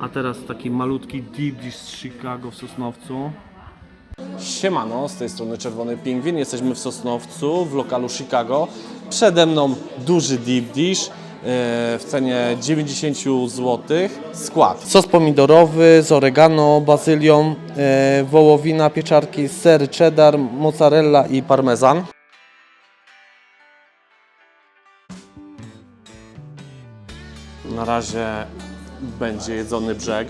A teraz taki malutki deep dish z Chicago w Sosnowcu. Siemano, z tej strony Czerwony Pingwin. Jesteśmy w Sosnowcu, w lokalu Chicago. Przede mną duży deep dish e, w cenie 90 zł. Skład. Sos pomidorowy z oregano, bazylią, e, wołowina, pieczarki, ser cheddar, mozzarella i parmezan. Na razie będzie jedzony brzeg.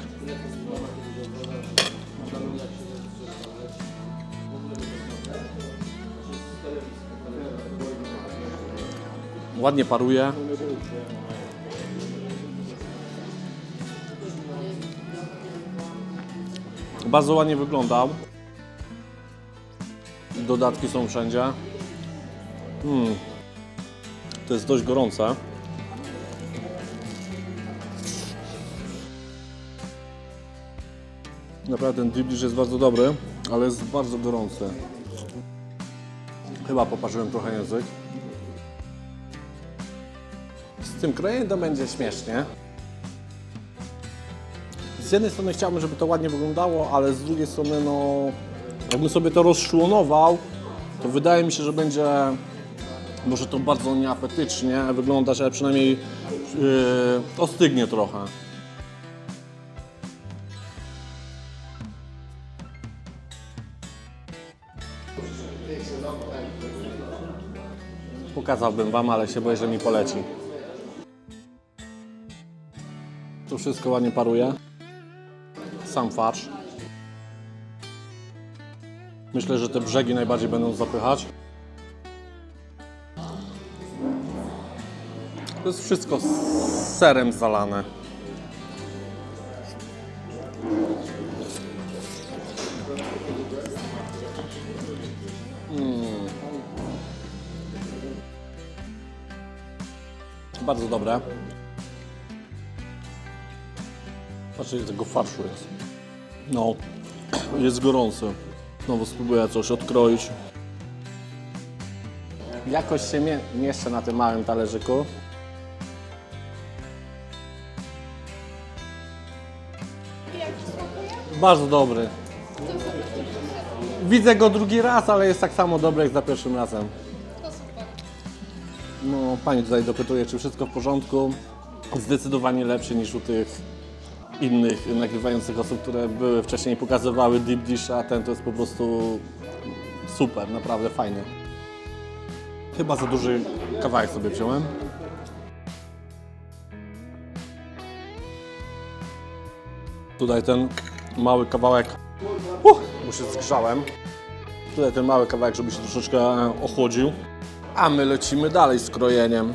Ładnie paruje. Bardzo ładnie wyglądał. Dodatki są wszędzie. Mm. To jest dość gorące. Naprawdę ten dish jest bardzo dobry, ale jest bardzo gorący. Chyba poparzyłem trochę język. Z tym krojeniem to będzie śmiesznie. Z jednej strony chciałbym, żeby to ładnie wyglądało, ale z drugiej strony, no, jakbym sobie to rozszłonował, to wydaje mi się, że będzie może to bardzo nieapetycznie wyglądać, ale przynajmniej yy, ostygnie trochę. Pokazałbym Wam, ale się boję, że mi poleci. Tu wszystko ładnie paruje. Sam farsz. Myślę, że te brzegi najbardziej będą zapychać. To jest wszystko z serem zalane. Bardzo dobre. Patrzcie, ile tego farszu jest. No, jest gorący. Znowu spróbuję coś odkroić. Jakoś się mie mieszczę na tym małym talerzyku. Bardzo dobry. Widzę go drugi raz, ale jest tak samo dobry jak za pierwszym razem. No, pani tutaj dopytuje, czy wszystko w porządku. Zdecydowanie lepszy niż u tych innych nagrywających osób, które były wcześniej pokazywały deep dish, a ten to jest po prostu super, naprawdę fajny. Chyba za duży kawałek sobie wziąłem. Tutaj ten mały kawałek, uh, bo się zgrzałem. Tutaj ten mały kawałek, żeby się troszeczkę ochłodził. A my lecimy dalej z krojeniem.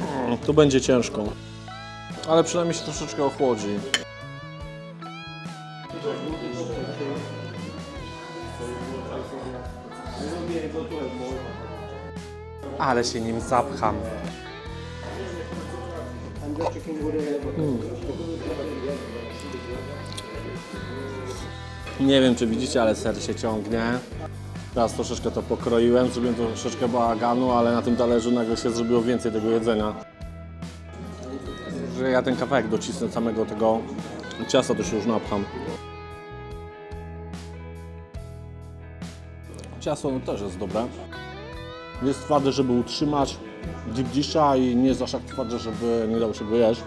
Mm, Tu będzie ciężko. Ale przynajmniej się troszeczkę ochłodzi. Ale się nim zapcham. Mm. Nie wiem, czy widzicie, ale ser się ciągnie. Teraz troszeczkę to pokroiłem, zrobiłem troszeczkę bałaganu, ale na tym talerzu nagle się zrobiło więcej tego jedzenia. Że ja ten kawałek docisnę samego tego ciasta, to się już napcham. Ciasto no, też jest dobre. Jest twarde, żeby utrzymać deep i nie jest aż tak twarde, żeby nie dało się go jeść.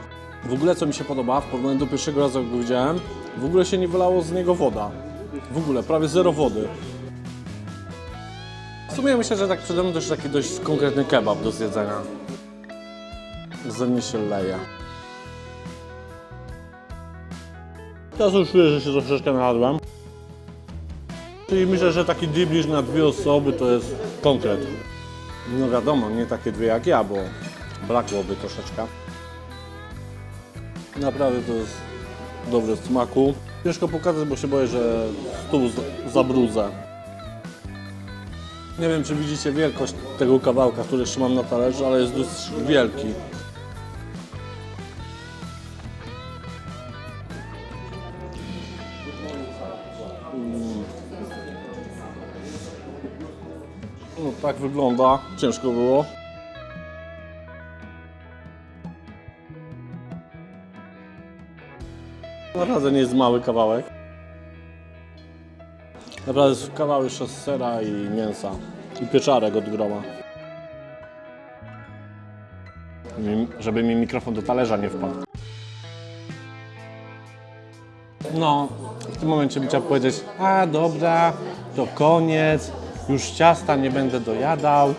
W ogóle co mi się podoba, w porównaniu do pierwszego razu jak go widziałem, w ogóle się nie wylało z niego woda. W ogóle, prawie zero wody. W sumie myślę, że tak przede mną też taki dość konkretny kebab do zjedzenia. Ze mnie się leje. Teraz już czuję, że się troszeczkę najadłem. Czyli myślę, że taki dish na dwie osoby to jest konkret. No wiadomo, nie takie dwie jak ja, bo brakłoby troszeczkę. Naprawdę to jest dobre smaku. Ciężko pokazać, bo się boję, że stół zabrudzę. Nie wiem, czy widzicie wielkość tego kawałka, który trzymam na talerzu, ale jest dość wielki. Mm. No, tak wygląda. Ciężko było. Naprawdę nie jest mały kawałek. Naprawdę jest kawał jeszcze z sera i mięsa. I pieczarek od groma. Mi- Żeby mi mikrofon do talerza nie wpadł. No, w tym momencie bym chciał powiedzieć, a dobra, to koniec, już ciasta nie będę dojadał.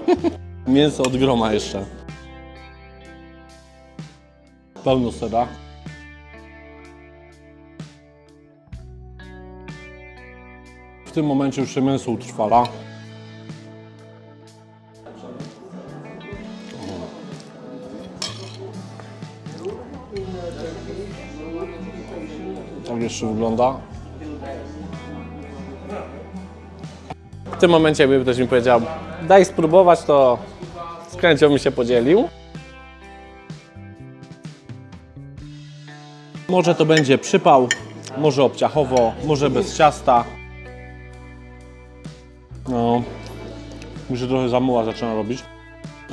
Mięso od groma jeszcze. Pełno sera. Tym momencie już się mięso utrwala. Tak jeszcze wygląda. W tym momencie jakby ktoś mi powiedział daj spróbować, to z chęcią mi się podzielił. Może to będzie przypał, może obciachowo, może bez ciasta. No, mi się trochę zamuła zaczyna robić.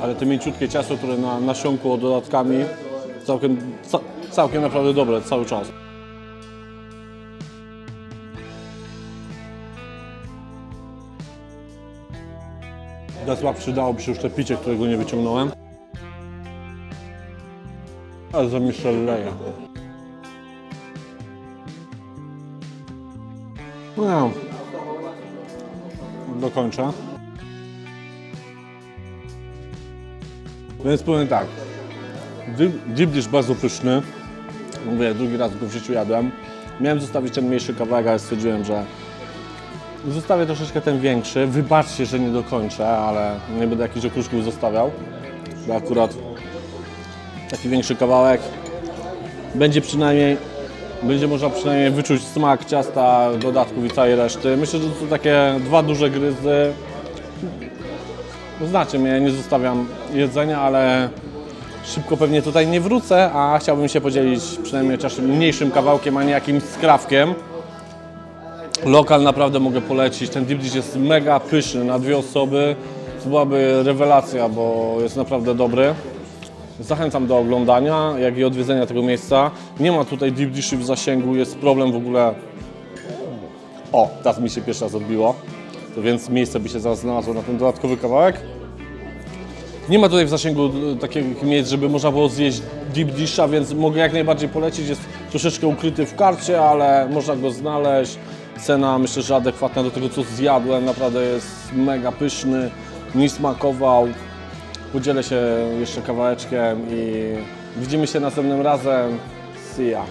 Ale te mięciutkie ciasto, które na nasiąkło dodatkami, całkiem, ca, całkiem naprawdę dobre cały czas. Teraz przydałoby się już te picie, którego nie wyciągnąłem. Ale za Michel leje. No. Dokończę. Więc powiem tak. Dish bardzo pyszny. Mówię, drugi raz go w życiu jadłem. Miałem zostawić ten mniejszy kawałek, ale stwierdziłem, że Zostawię troszeczkę ten większy. Wybaczcie, że nie dokończę, ale nie będę jakichś okruszków zostawiał. Bo akurat taki większy kawałek będzie przynajmniej będzie można przynajmniej wyczuć smak ciasta, dodatków i całej reszty. Myślę, że to są takie dwa duże gryzy. No, Znacie mnie, nie zostawiam jedzenia, ale szybko pewnie tutaj nie wrócę, a chciałbym się podzielić przynajmniej chociaż mniejszym kawałkiem, a nie jakimś skrawkiem. Lokal naprawdę mogę polecić. Ten deep dish jest mega pyszny na dwie osoby. To byłaby rewelacja, bo jest naprawdę dobry. Zachęcam do oglądania, jak i odwiedzenia tego miejsca. Nie ma tutaj deep dishi w zasięgu, jest problem w ogóle. O, teraz mi się pierwszy raz odbiło. Więc miejsce by się zaraz znalazło na ten dodatkowy kawałek. Nie ma tutaj w zasięgu takich miejsc, żeby można było zjeść deep disha, więc mogę jak najbardziej polecić. Jest troszeczkę ukryty w karcie, ale można go znaleźć. Cena myślę, że adekwatna do tego, co zjadłem. Naprawdę jest mega pyszny, mi smakował. Podzielę się jeszcze kawałeczkiem i widzimy się następnym razem. See ya.